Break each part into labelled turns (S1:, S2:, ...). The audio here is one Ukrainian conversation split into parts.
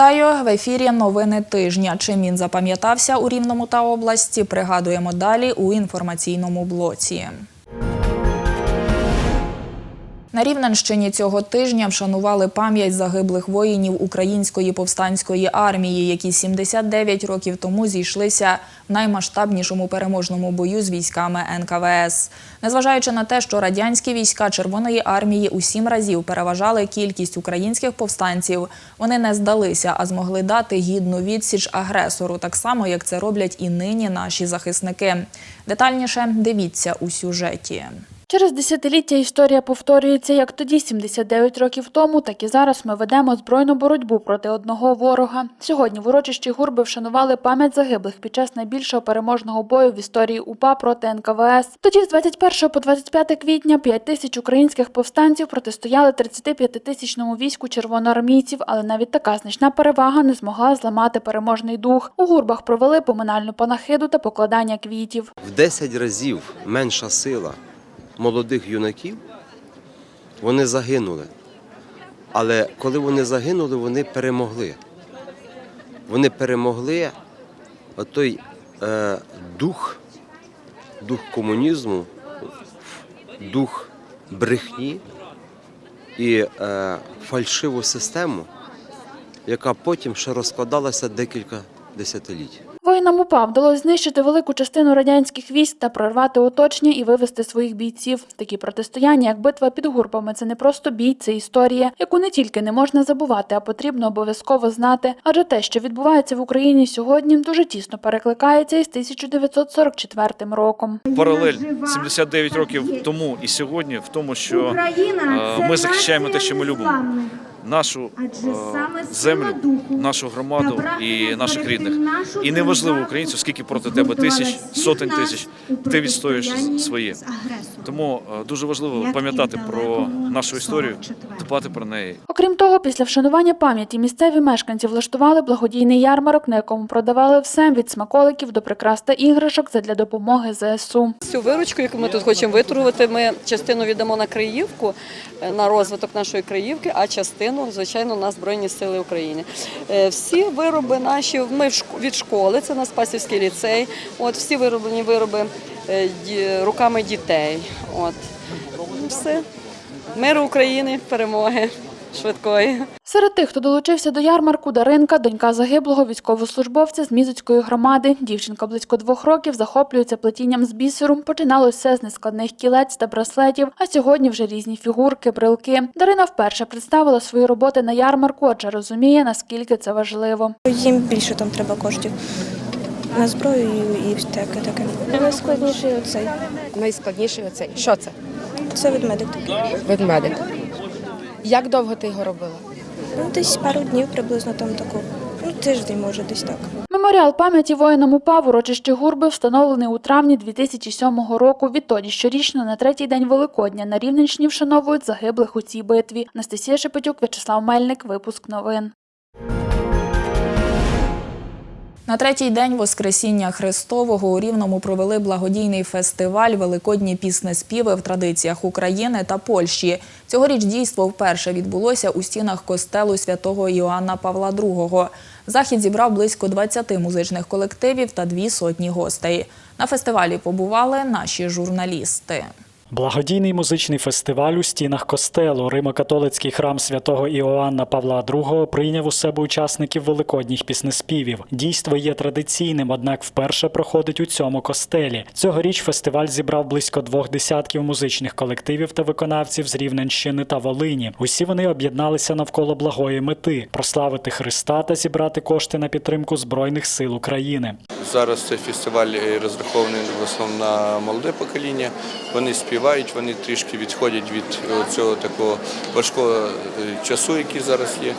S1: Вітаю в ефірі. Новини тижня. Чим він запам'ятався у Рівному та області? Пригадуємо далі у інформаційному блоці. На Рівненщині цього тижня вшанували пам'ять загиблих воїнів Української повстанської армії, які 79 років тому зійшлися в наймасштабнішому переможному бою з військами НКВС. Незважаючи на те, що радянські війська Червоної армії у сім разів переважали кількість українських повстанців, вони не здалися, а змогли дати гідну відсіч агресору, так само як це роблять і нині наші захисники. Детальніше дивіться у сюжеті.
S2: Через десятиліття історія повторюється як тоді, 79 років тому, так і зараз ми ведемо збройну боротьбу проти одного ворога. Сьогодні в урочищі гурби вшанували пам'ять загиблих під час найбільшого переможного бою в історії УПА проти НКВС. Тоді з 21 по 25 квітня 5 тисяч українських повстанців протистояли 35-тисячному війську червоноармійців, але навіть така значна перевага не змогла зламати переможний дух. У гурбах провели поминальну панахиду та покладання квітів.
S3: в 10 разів менша сила молодих юнаків, вони загинули. Але коли вони загинули, вони перемогли. Вони перемогли той е, дух, дух комунізму, дух брехні і е, фальшиву систему, яка потім ще розкладалася декілька десятиліть.
S2: Воїнам УПА вдалося знищити велику частину радянських військ та прорвати оточення і вивести своїх бійців. Такі протистояння, як битва під гурбами, це не просто бій, це історія, яку не тільки не можна забувати, а потрібно обов'язково знати. Адже те, що відбувається в Україні сьогодні, дуже тісно перекликається із 1944 роком.
S4: паралель 79 років тому і сьогодні в тому, що е, ми захищаємо те, що ми любимо. Нашу е, землю, нашу громаду і наших рідних. І неважливо українцю, скільки проти тебе тисяч, сотень тисяч, ти відстоюєш своє. Тому е, дуже важливо пам'ятати про нашу історію, дбати про неї.
S2: Окрім того, після вшанування пам'яті місцеві мешканці влаштували благодійний ярмарок, на якому продавали все від смаколиків до прикрас та іграшок задля допомоги ЗСУ.
S5: Цю виручку, яку ми тут хочемо виторгувати, ми частину віддамо на Криївку, е, на розвиток нашої Криївки, а частину, звичайно, на Збройні Сили України. Е, Всі вироби наші, ми від школи, це на Спасівський ліцей, от всі вироблені вироби е, руками дітей. От. Все. Миру України, перемоги швидкої.
S2: Серед тих, хто долучився до ярмарку, Даринка, донька загиблого військовослужбовця з Мізоцької громади. Дівчинка близько двох років захоплюється плетінням з бісеру. Починалося все з нескладних кілець та браслетів, а сьогодні вже різні фігурки, брелки. Дарина вперше представила свої роботи на ярмарку, адже розуміє, наскільки це важливо.
S6: Їм більше там треба коштів на зброю і, і таке таке. Найскладніший оцей.
S7: Найскладніший оцей. Що це?
S6: Це ведмедик такий.
S7: Ведмедик. Як довго ти його робила?
S6: Ну, десь пару днів приблизно там таку. Ну, тиждень, може, десь так.
S2: Меморіал пам'яті воїнам УПА в урочищі Гурби встановлений у травні 2007 року. Відтоді щорічно на третій день Великодня на Рівненщині вшановують загиблих у цій битві. Анастасія Шепетюк, В'ячеслав Мельник. Випуск новин.
S1: На третій день Воскресіння Христового у Рівному провели благодійний фестиваль Великодні піснеспіви в традиціях України та Польщі. Цьогоріч дійство вперше відбулося у стінах костелу святого Іоанна Павла II. Захід зібрав близько 20 музичних колективів та дві сотні гостей. На фестивалі побували наші журналісти.
S8: Благодійний музичний фестиваль у стінах костелу Римо-католицький храм святого Іоанна Павла II прийняв у себе учасників великодніх піснеспівів. Дійство є традиційним, однак вперше проходить у цьому костелі. Цьогоріч фестиваль зібрав близько двох десятків музичних колективів та виконавців з Рівненщини та Волині. Усі вони об'єдналися навколо благої мети прославити Христа та зібрати кошти на підтримку збройних сил України.
S9: Зараз цей фестиваль е, розрахований в основному на молоде покоління. Вони співають, вони трішки відходять від е, цього такого важкого е, часу, який зараз є.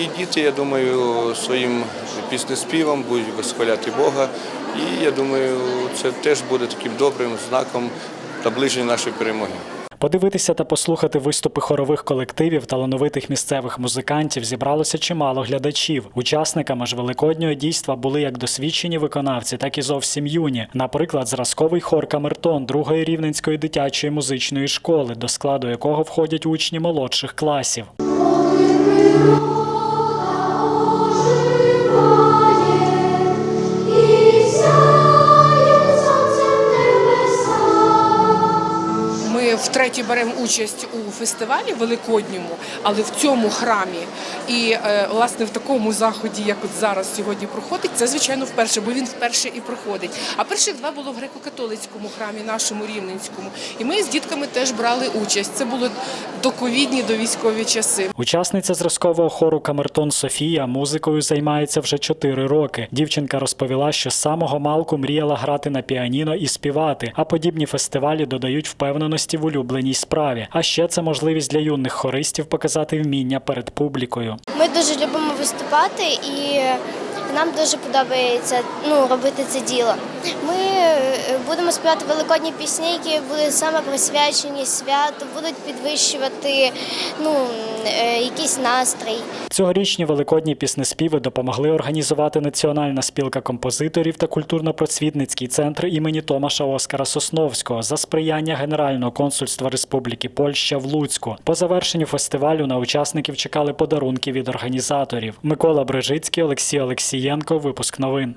S9: І діти, я думаю, своїм піснеспівом будуть висхваляти Бога. І я думаю, це теж буде таким добрим знаком наближення нашої перемоги.
S8: Подивитися та послухати виступи хорових колективів талановитих місцевих музикантів зібралося чимало глядачів. Учасниками ж великоднього дійства були як досвідчені виконавці, так і зовсім юні. Наприклад, зразковий хор Камертон другої рівненської дитячої музичної школи, до складу якого входять учні молодших класів.
S10: Втретє беремо участь у фестивалі великодньому, але в цьому храмі. І е, власне в такому заході, як от зараз сьогодні проходить, це звичайно вперше, бо він вперше і проходить. А перших два було в греко-католицькому храмі, нашому рівненському. І ми з дітками теж брали участь. Це було доковідні, до військові часи.
S8: Учасниця зразкового хору Камертон Софія музикою займається вже 4 роки. Дівчинка розповіла, що з самого малку мріяла грати на піаніно і співати, а подібні фестивалі додають впевненості в улюбленій справі. А ще це можливість для юних хористів показати вміння перед публікою.
S11: Ми дуже любимо виступати і нам дуже подобається ну, робити це діло. Ми е, будемо співати великодні пісні, які будуть саме присвячені святу, будуть підвищувати ну, е, якийсь настрій.
S8: Цьогорічні великодні піснеспіви допомогли організувати Національна спілка композиторів та культурно-просвітницький центр імені Томаша Оскара Сосновського за сприяння Генерального консульства Республіки Польща в Луцьку. По завершенню фестивалю на учасників чекали подарунки від організаторів. Микола Брижицький, Олексій Олексієнко. Випуск новин.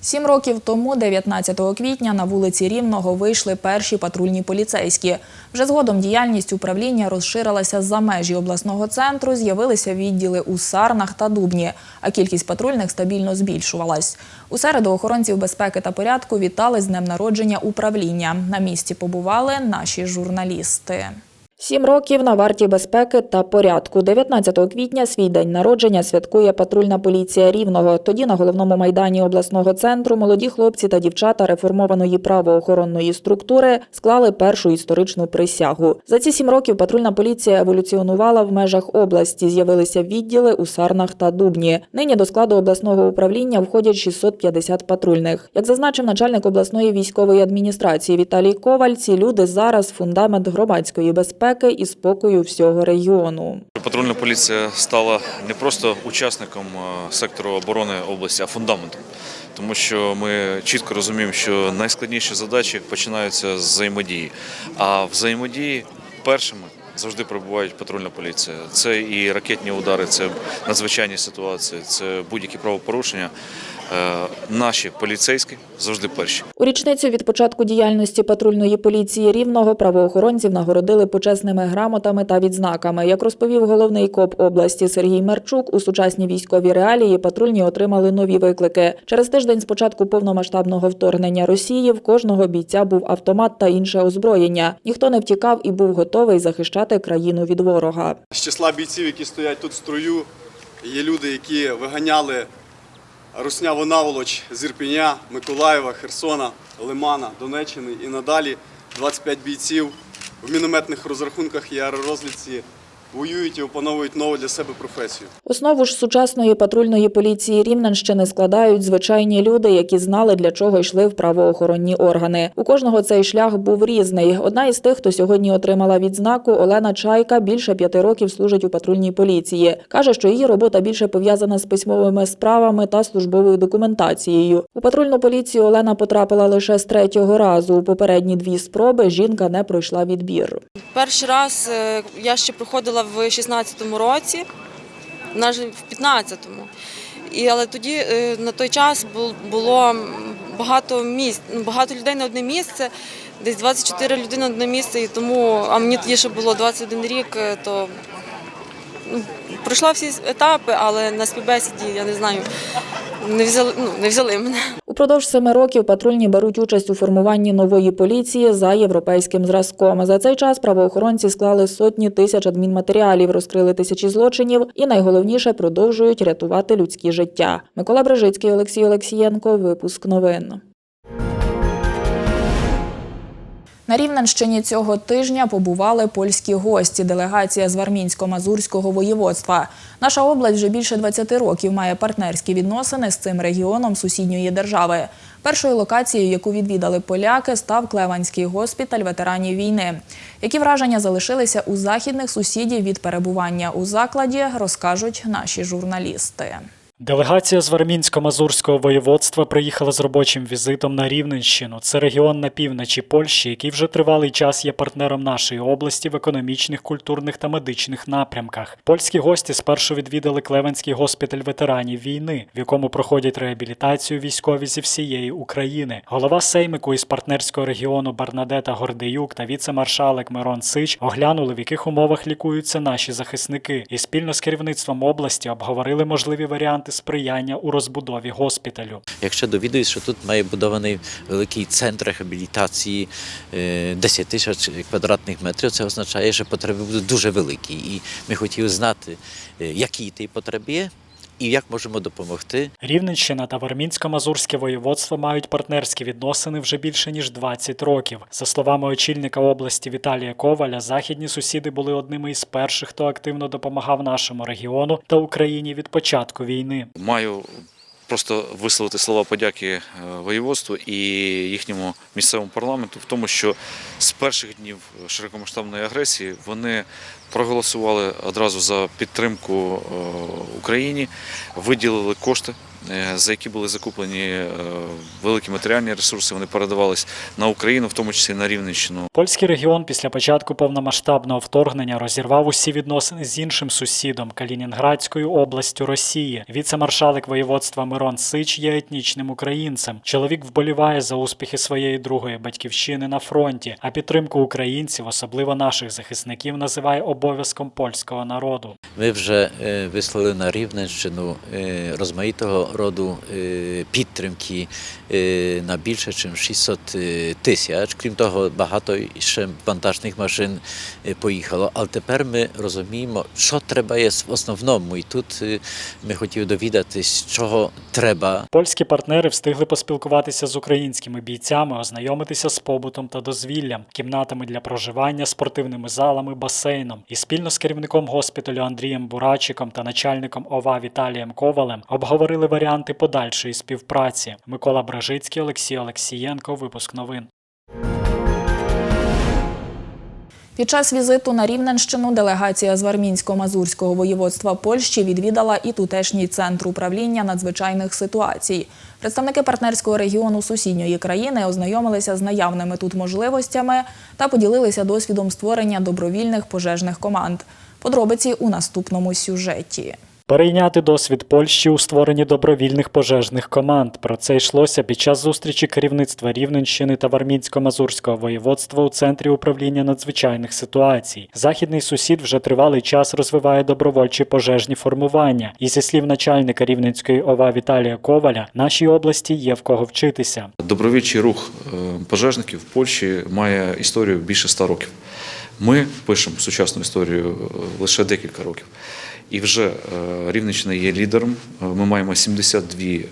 S1: Сім років тому, 19 квітня, на вулиці Рівного вийшли перші патрульні поліцейські. Вже згодом діяльність управління розширилася за межі обласного центру, з'явилися відділи у Сарнах та Дубні, а кількість патрульних стабільно збільшувалась. У середу охоронців безпеки та порядку вітали з днем народження управління. На місці побували наші журналісти. Сім років на варті безпеки та порядку. 19 квітня свій день народження святкує патрульна поліція Рівного. Тоді на головному майдані обласного центру молоді хлопці та дівчата реформованої правоохоронної структури склали першу історичну присягу. За ці сім років патрульна поліція еволюціонувала в межах області. З'явилися відділи у Сарнах та Дубні. Нині до складу обласного управління входять 650 патрульних. Як зазначив начальник обласної військової адміністрації Віталій Коваль, ці люди зараз фундамент громадської безпеки і спокою всього регіону.
S4: Патрульна поліція стала не просто учасником е, сектору оборони області, а фундаментом. Тому що ми чітко розуміємо, що найскладніші задачі починаються з взаємодії. А взаємодії першими завжди перебувають патрульна поліція. Це і ракетні удари, це надзвичайні ситуації, це будь-які правопорушення. Е, Наші поліцейські завжди перші.
S1: У річницю від початку діяльності патрульної поліції Рівного правоохоронців нагородили почесними грамотами та відзнаками. Як розповів головний коп області Сергій Мерчук, у сучасній військовій реалії патрульні отримали нові виклики. Через тиждень з початку повномасштабного вторгнення Росії в кожного бійця був автомат та інше озброєння. Ніхто не втікав і був готовий захищати країну від ворога.
S12: З числа бійців, які стоять тут в строю, є люди, які виганяли русняву наволоч з Ірпеня, Миколаєва, Херсона, Лимана, Донеччини і надалі. 25 бійців. В мінометних розрахунках і аеророзвідці воюють і опановують нову для себе професію.
S1: Основу ж сучасної патрульної поліції Рівненщини складають звичайні люди, які знали, для чого йшли в правоохоронні органи. У кожного цей шлях був різний. Одна із тих, хто сьогодні отримала відзнаку, Олена Чайка, більше п'яти років служить у патрульній поліції. Каже, що її робота більше пов'язана з письмовими справами та службовою документацією. У патрульну поліцію Олена потрапила лише з третього разу. У попередні дві спроби жінка не пройшла відбір.
S13: Перший раз е, я ще проходила в 16-му році, навіть в 15-му. І, але тоді е, на той час було багато місць, ну, багато людей на одне місце, десь 24 людини на одне місце, і тому, а мені тоді ще було 21 рік, е, то ну, пройшла всі етапи, але на співбесіді, я не знаю, не взяли, ну, не взяли мене.
S1: Упродовж семи років патрульні беруть участь у формуванні нової поліції за європейським зразком. За цей час правоохоронці склали сотні тисяч адмінматеріалів, розкрили тисячі злочинів і найголовніше продовжують рятувати людські життя. Микола Брижицький, Олексій Олексієнко. Випуск новин. На Рівненщині цього тижня побували польські гості. Делегація з Вармінсько-Мазурського воєводства. Наша область вже більше 20 років має партнерські відносини з цим регіоном сусідньої держави. Першою локацією, яку відвідали поляки, став Клеванський госпіталь ветеранів війни. Які враження залишилися у західних сусідів від перебування у закладі, розкажуть наші журналісти.
S8: Делегація з Вармінсько-Мазурського воєводства приїхала з робочим візитом на Рівненщину. Це регіон на півночі Польщі, який вже тривалий час є партнером нашої області в економічних, культурних та медичних напрямках. Польські гості спершу відвідали Клевенський госпіталь ветеранів війни, в якому проходять реабілітацію військові зі всієї України. Голова Сеймику із партнерського регіону Барнадета Гордеюк та віце-маршалик Мирон Сич оглянули, в яких умовах лікуються наші захисники, і спільно з керівництвом області обговорили можливі варіанти сприяння у розбудові госпіталю.
S14: Якщо довідуюсь, що тут має будований великий центр реабілітації е, 10 тисяч квадратних метрів, це означає, що потреби будуть дуже великі. І ми хотіли знати, е, які ті потреби є і як можемо допомогти.
S8: Рівненщина та Вармінсько-Мазурське воєводство мають партнерські відносини вже більше ніж 20 років. За словами очільника області Віталія Коваля, західні сусіди були одними із перших, хто активно допомагав нашому регіону та Україні від початку війни.
S4: Маю просто висловити слова подяки е, воєводству і їхньому місцевому парламенту в тому, що з перших днів широкомасштабної агресії вони проголосували одразу за підтримку е, Україні, виділили кошти. Е, За які були закуплені е, великі матеріальні ресурси, вони передавались на Україну, в тому числі на Рівненщину.
S8: Польський регіон після початку повномасштабного вторгнення розірвав усі відносини з іншим сусідом Калінінградською областю Росії. Віце-маршалик воєводства Мирон Сич є етнічним українцем. Чоловік вболіває за успіхи своєї другої батьківщини на фронті, а підтримку українців, особливо наших захисників, називає обов'язком польського народу.
S14: Ми вже е, вислали на Рівненщину розмаїтого роду підтримки на більше, ніж 600 е, тисяч. Крім того, багато ще вантажних машин поїхало. Але тепер ми розуміємо, що треба є в основному. І тут ми хотіли довідатись, чого треба
S8: Польські партнери встигли поспілкуватися з українськими бійцями, ознайомитися з побутом та дозвіллям, кімнатами для проживання, спортивними залами, басейном. І спільно з керівником госпіталю Андрієм Бурачиком та начальником ОВА Віталієм Ковалем обговорили варіанти подальшої співпраці. Микола Бражицький, Олексій Олексієнко. Випуск новин.
S1: Під час візиту на Рівненщину делегація з Вармінсько-Мазурського воєводства Польщі відвідала і тутешній центр управління надзвичайних ситуацій. Представники партнерського регіону сусідньої країни ознайомилися з наявними тут можливостями та поділилися досвідом створення добровільних пожежних команд. Подробиці у наступному сюжеті.
S8: Перейняти досвід Польщі у створенні добровільних пожежних команд. Про це йшлося під час зустрічі керівництва Рівненщини та Вармінсько-Мазурського воєводства у центрі управління надзвичайних ситуацій. Західний сусід вже тривалий час розвиває добровольчі пожежні формування. І зі слів начальника Рівненської ОВА Віталія Коваля, нашій області є в кого вчитися.
S4: Добровільчий рух е, пожежників в Польщі має історію більше ста років. Ми пишемо сучасну історію е, лише декілька років. І вже е, Рівненщина є лідером. Е, Ми маємо 72 е,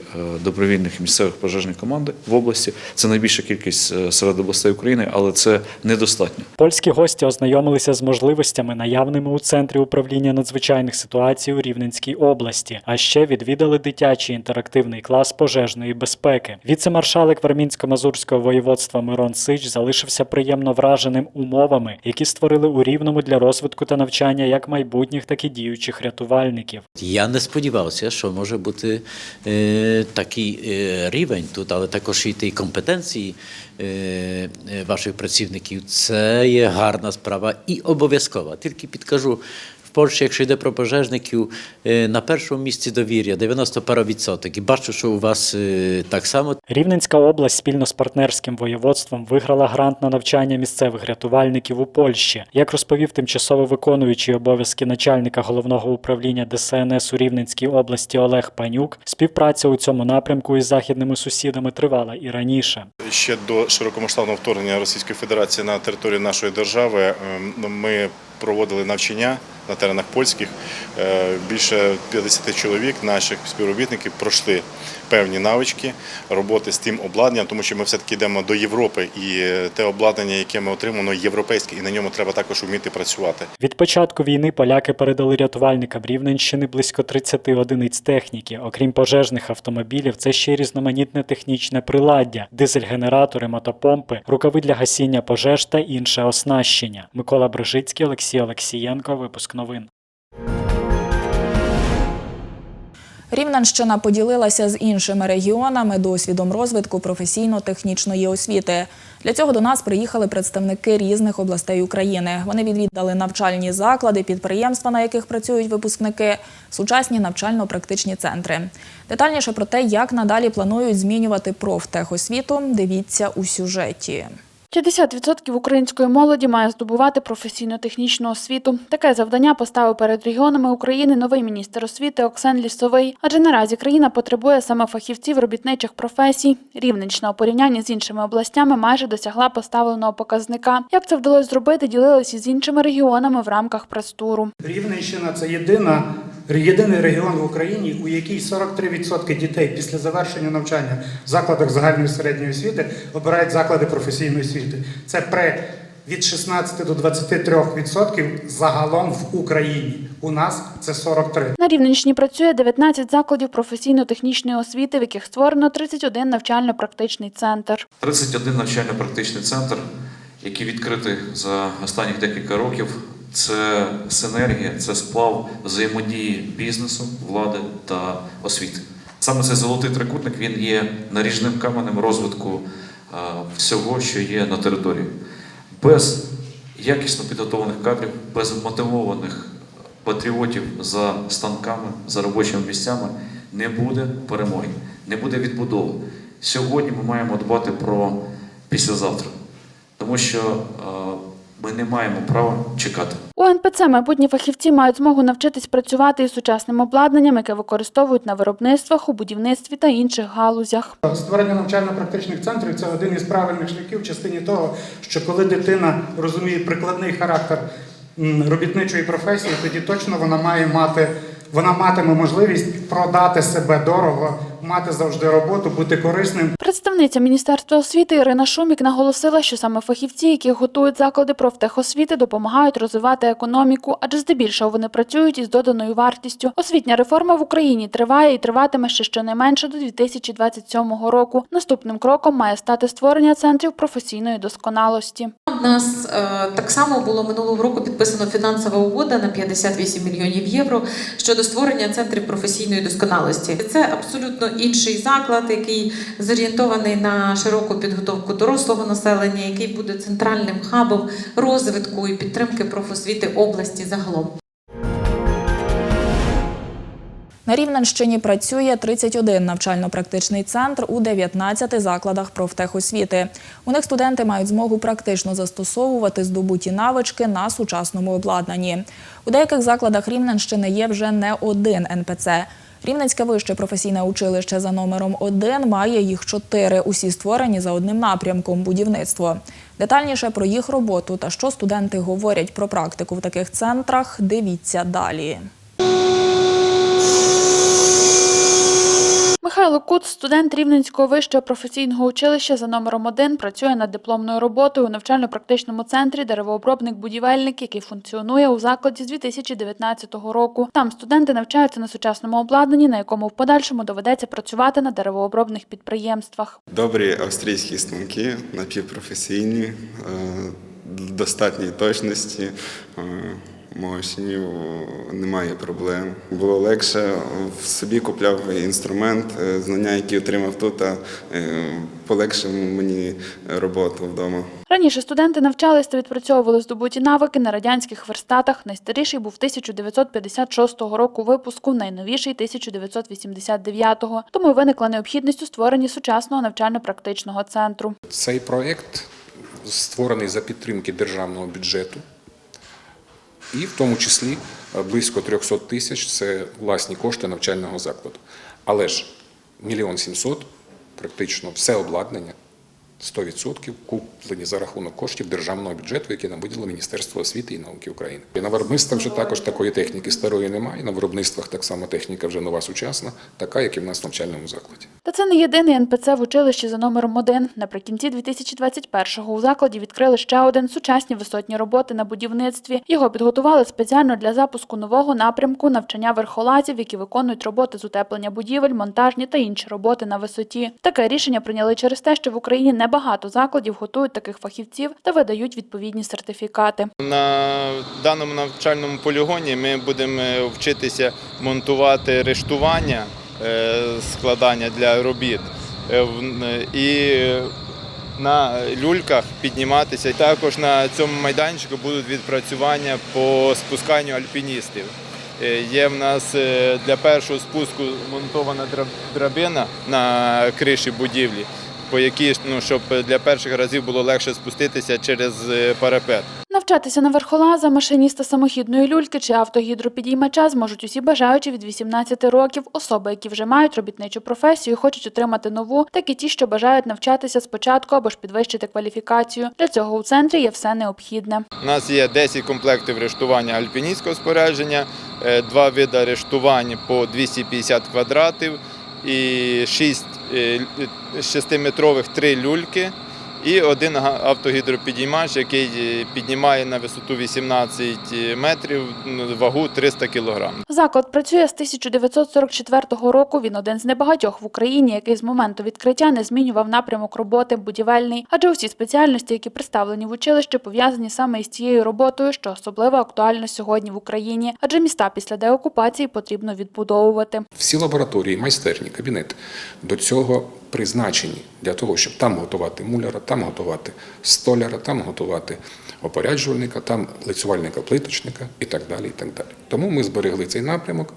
S4: добровільних місцевих пожежних команди в області. Це найбільша кількість серед областей України, але це недостатньо.
S8: Польські гості ознайомилися з можливостями, наявними у центрі управління надзвичайних ситуацій у Рівненській області, а ще відвідали дитячий інтерактивний клас пожежної безпеки. Віце-маршалик Вармінсько-Мазурського воєводства Мирон Сич залишився приємно враженим умовами, які створили у рівному для розвитку та навчання як майбутніх, так і діючих рятувальників.
S14: Я не сподівався, що може бути е, такий е, рівень тут, але також і ті компетенції е, е, ваших працівників. Це є гарна справа і обов'язкова. Тільки підкажу. Польщі, якщо йде про пожежників, е, на першому місці довір'я 90 пара відсоток. І бачу, що у вас е, так само.
S8: Рівненська область спільно з партнерським воєводством виграла грант на навчання місцевих рятувальників у Польщі. Як розповів тимчасово виконуючий обов'язки начальника головного управління ДСНС у Рівненській області Олег Панюк, співпраця у цьому напрямку із західними сусідами тривала і раніше.
S15: Ще до широкомасштабного вторгнення Російської Федерації на територію нашої держави ем, ми проводили навчання на теренах польських. Е, Більше 50 чоловік наших співробітників пройшли певні навички роботи з тим обладнанням, тому що ми все-таки йдемо до Європи, і е, те обладнання, яке ми отримуємо, європейське, і на ньому треба також вміти працювати.
S8: Від початку війни поляки передали рятувальникам Рівненщини близько 30 одиниць техніки. Окрім пожежних автомобілів, це ще й різноманітне технічне приладдя, дизель-генератори, мотопомпи, рукави для гасіння пожеж та інше оснащення. Микола Брижицький, Олексій Олексієнко. Випуск новин.
S1: Рівненщина поділилася з іншими регіонами досвідом розвитку професійно-технічної освіти. Для цього до нас приїхали представники різних областей України. Вони відвідали навчальні заклади, підприємства, на яких працюють випускники, сучасні навчально-практичні центри. Детальніше про те, як надалі планують змінювати профтехосвіту, дивіться у сюжеті.
S2: 50% української молоді має здобувати професійно-технічну освіту. Таке завдання поставив перед регіонами України новий міністр освіти Оксен Лісовий. Адже наразі країна потребує саме фахівців робітничих професій. Рівненщина у порівнянні з іншими областями майже досягла поставленого показника. Як це вдалося зробити, ділилися з іншими регіонами в рамках прес-туру.
S16: Рівненщина це єдина, єдиний регіон в Україні, у якій 43% дітей після завершення навчання в закладах загальної середньої освіти обирають заклади професійної освіти. Це при від 16 до 23% загалом в Україні. У нас це 43.
S2: На Рівненщині працює 19 закладів професійно-технічної освіти, в яких створено 31 навчально-практичний центр.
S4: 31 навчально-практичний центр, який відкритий за останні декілька років. Це синергія, це сплав взаємодії бізнесу, влади та освіти. Саме цей золотий трикутник він є наріжним каменем розвитку е, всього, що є на території. Без якісно підготовлених кадрів, без мотивованих патріотів за станками, за робочими місцями не буде перемоги, не буде відбудови. Сьогодні ми маємо дбати про післязавтра, тому що е, ми не маємо права чекати.
S2: У НПЦ майбутні фахівці мають змогу навчитись працювати із сучасним обладнанням, яке використовують на виробництвах, у будівництві та інших галузях.
S16: Створення навчально-практичних центрів це один із правильних шляхів в частині того, що коли дитина розуміє прикладний характер робітничої професії, тоді точно вона має мати, вона матиме можливість продати себе дорого, мати завжди роботу, бути корисним.
S2: Представниця Міністерства освіти Ірина Шумік наголосила, що саме фахівці, які готують заклади профтехосвіти, допомагають розвивати економіку, адже здебільшого вони працюють із доданою вартістю. Освітня реформа в Україні триває і триватиме ще щонайменше до 2027 року. Наступним кроком має стати створення центрів професійної досконалості.
S17: Нас е, так само було минулого року підписано фінансова угода на 58 мільйонів євро щодо створення центрів професійної досконалості. Це абсолютно інший заклад, який зорієнтований на широку підготовку дорослого населення, який буде центральним хабом розвитку і підтримки профосвіти області загалом.
S1: На Рівненщині працює 31 навчально-практичний центр у 19 закладах профтехосвіти. У них студенти мають змогу практично застосовувати здобуті навички на сучасному обладнанні. У деяких закладах Рівненщини є вже не один НПЦ. Рівненське вище професійне училище за номером 1 має їх чотири. Усі створені за одним напрямком будівництво. Детальніше про їх роботу та що студенти говорять про практику в таких центрах. Дивіться далі.
S2: Михайло Куц, студент Рівненського вищого професійного училища за номером 1, працює над дипломною роботою у навчально-практичному центрі деревообробник-будівельник, який функціонує у закладі з 2019 року. Там студенти навчаються на сучасному обладнанні, на якому в подальшому доведеться працювати на деревообробних підприємствах.
S18: Добрі австрійські станки, напівпрофесійні, е, достатньої точності. Е, Мощні, немає проблем. Було легше, в собі купляв інструмент, е, знання, які отримав тут, а, е, полегшив мені роботу вдома.
S2: Раніше студенти навчались та відпрацьовували здобуті навики на радянських верстатах. Найстаріший був 1956 року випуску, найновіший 1989-го. Тому й виникла необхідність у створенні сучасного навчально-практичного центру.
S19: Цей проєкт створений за підтримки державного бюджету, і в тому числі е, близько 300 тисяч це власні кошти навчального закладу. Але ж мільйон сімсот, практично все обладнання, 100% куплені за рахунок коштів державного бюджету, який нам виділило Міністерство освіти і науки України. На виробництвах вже також такої техніки старої немає. На виробництвах так само техніка вже нова сучасна, така, як і в нас в навчальному закладі.
S2: Та це не єдиний НПЦ в училищі за номером 1. Наприкінці 2021-го у закладі відкрили ще один сучасні висотні роботи на будівництві. Його підготували спеціально для запуску нового напрямку навчання верхолазів, які виконують роботи з утеплення будівель, монтажні та інші роботи на висоті. Таке рішення прийняли через те, що в Україні небагато закладів готують таких фахівців та видають відповідні сертифікати.
S20: На даному навчальному полігоні ми будемо вчитися монтувати рештування е, складання для робіт. Е, І на люльках підніматися. Також на цьому майданчику будуть відпрацювання по спусканню альпіністів. Е, Є в нас е, для першого спуску монтована драб- драбина на криші будівлі, по якій ну, щоб для перших разів було легше спуститися через е, парапет.
S2: Навчатися на верхолаза, машиніста самохідної люльки чи автогідропідіймача зможуть усі бажаючі від 18 років, особи, які вже мають робітничу професію, хочуть отримати нову, так і ті, що бажають навчатися спочатку або ж підвищити кваліфікацію. Для цього у центрі є все необхідне.
S20: У нас є 10 комплектів рештування альпіністського спорядження, е, два види рештувань по 250 квадратів і 6 6-метрових три люльки і один автогідропідіймач, який е, піднімає на висоту 18 метрів ну, вагу 300 кг.
S2: Заклад працює з 1944 року. Він один з небагатьох в Україні, який з моменту відкриття не змінював напрямок роботи будівельний, адже усі спеціальності, які представлені в училищі, пов'язані саме із цією роботою, що особливо актуально сьогодні в Україні, адже міста після деокупації потрібно відбудовувати.
S19: Всі лабораторії, майстерні, кабінети до цього призначені для того, щоб там готувати муляра, там готувати столяра, там готувати опоряджувальника, там лицювальника, плиточника і так далі. І так далі. Тому ми зберегли цей напрямок.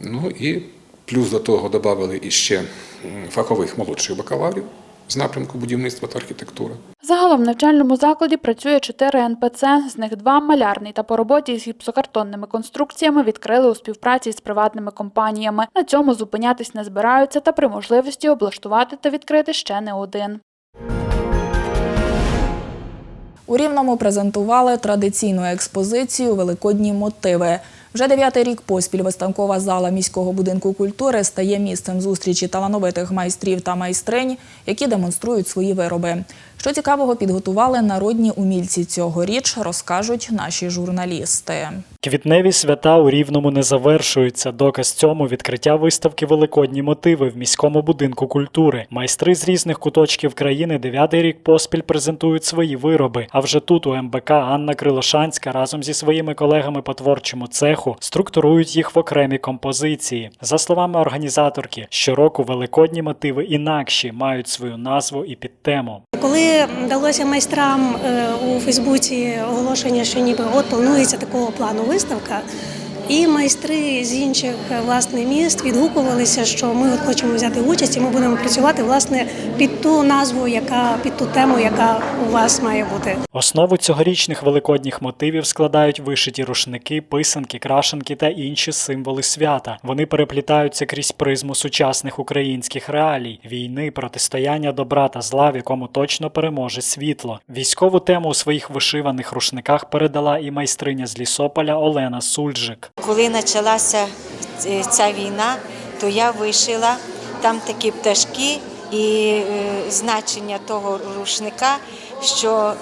S19: Ну і плюс до того додали іще фахових молодших бакалаврів з напрямку будівництва та архітектури.
S2: Загалом в навчальному закладі працює 4 НПЦ, з них два малярний та по роботі з гіпсокартонними конструкціями відкрили у співпраці з приватними компаніями. На цьому зупинятись не збираються та при можливості облаштувати та відкрити ще не один.
S1: У Рівному презентували традиційну експозицію Великодні мотиви. Вже дев'ятий рік поспіль виставкова зала міського будинку культури стає місцем зустрічі талановитих майстрів та майстринь, які демонструють свої вироби. Що цікавого підготували народні умільці цьогоріч, розкажуть наші журналісти.
S8: Квітневі свята у Рівному не завершуються. Доказ цьому відкриття виставки Великодні мотиви в міському будинку культури. Майстри з різних куточків країни дев'ятий рік поспіль презентують свої вироби. А вже тут у МБК Анна Крилошанська разом зі своїми колегами по творчому цеху структурують їх в окремі композиції. За словами організаторки, щороку великодні мотиви інакші мають свою назву і підтему.
S21: Коли вдалося майстрам е, у Фейсбуці оголошення, що ніби от планується такого плану виставка, і майстри з інших е, власне міст відгукувалися, що ми от хочемо взяти участь, і ми будемо працювати власне під ту назву, яка під ту тему, яка у вас має бути.
S8: Основу цьогорічних великодніх мотивів складають вишиті рушники, писанки, крашенки та інші символи свята. Вони переплітаються крізь призму сучасних українських реалій, війни, протистояння добра та зла, в якому точно переможе світло. Військову тему у своїх вишиваних рушниках передала і майстриня з Лісополя Олена Сульжик.
S22: Коли почалася е, ця війна, то я вишила там такі пташки і е, значення того рушника, що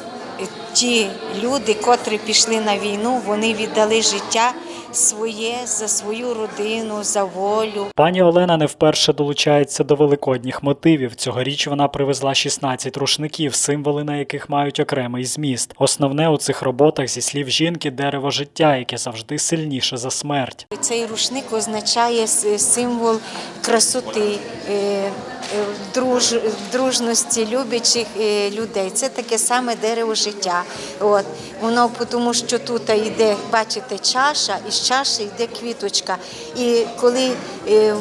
S22: ті люди, котрі пішли на війну, вони віддали життя своє за свою родину, за волю.
S8: Пані Олена не вперше долучається до великодніх мотивів. Цьогоріч вона привезла 16 рушників, символи на яких мають окремий зміст. Основне у цих роботах зі слів жінки дерево життя, яке завжди сильніше за смерть.
S22: Цей рушник означає символ красоти. е, е, Друж, дружності любячих е, людей. Це таке саме дерево життя. От. Воно тому, що тут йде, бачите, чаша, і з чаші йде квіточка. І коли е,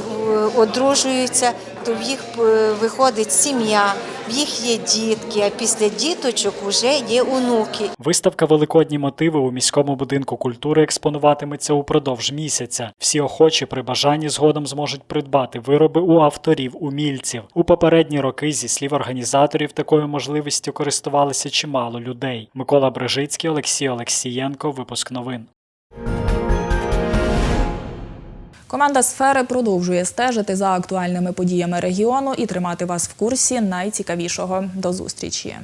S22: одружуються, то в їх е, виходить сім'я, в їх є дітки, а після діточок вже є онуки.
S8: Виставка Великодні мотиви у міському будинку культури експонуватиметься упродовж місяця. Всі охочі при бажанні згодом зможуть придбати вироби у авторів, умільців. У попередні роки, зі слів організаторів, такою можливістю користувалися чимало людей. Микола Брежицький, Олексій Олексієнко. Випуск новин.
S1: Команда сфери продовжує стежити за актуальними подіями регіону і тримати вас в курсі найцікавішого. До зустрічі.